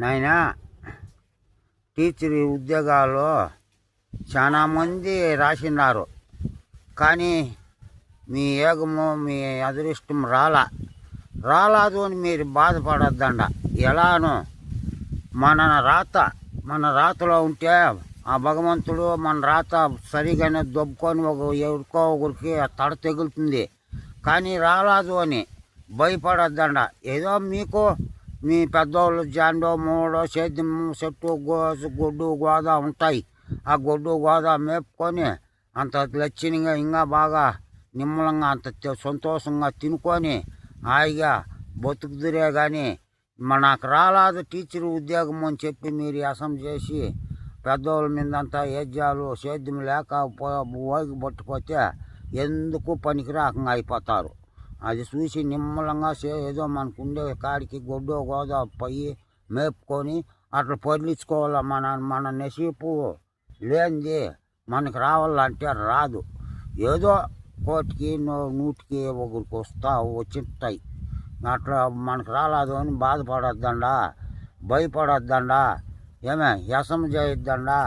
నాయనా టీచర్ ఉద్యోగాలు చాలా మంది రాసినారు. కానీ మీ ఏగము మీ అదృష్టం రాలా. రాలాదు అని మీరు బాధపడద్దండ ఎలాను మన రాత మన రాతలో ఉంటే ఆ భగవంతుడు మన రాత సరిగానే దొబ్బుకొని ఒక ఎవరికో ఒకరికి తడ తెగులుతుంది. కానీ రాలాదు అని భయపడద్దండ ఏదో మీకు మీ పెద్దోళ్ళు జాండో మూడో సేద్యం చెట్టు గో గొడ్డు గోదా ఉంటాయి. ఆ గొడ్డు గోదా మేపుకొని అంత లక్షణంగా ఇంకా బాగా నిమ్మలంగా అంత సంతోషంగా తినుకొని హాయిగా బతుకుదురే కానీ మనకు రాలేదు టీచర్ ఉద్యోగం అని చెప్పి మీరు అసం చేసి పెద్దోళ్ళ మీద అంతా ఏజ్యాలు సేద్యం లేక ఓగి పట్టుపోతే ఎందుకు పనికిరాకంగా అయిపోతారు. అది చూసి నిమ్మలంగా ఏదో మనకు ఉండే కాడికి గొడ్డో గోదా పోయి మేపుకొని అట్లా పొర్లించుకోవాలి మన మన నసీపు లేనిది మనకి రావాలంటే రాదు. ఏదో కోటికి నూటికి ఒకరికి వస్తా వచ్చింటాయి. అట్లా మనకు రాలేదు అని బాధపడొద్దండా భయపడొద్దండా ఏమే వ్యసం చేయొద్దండా.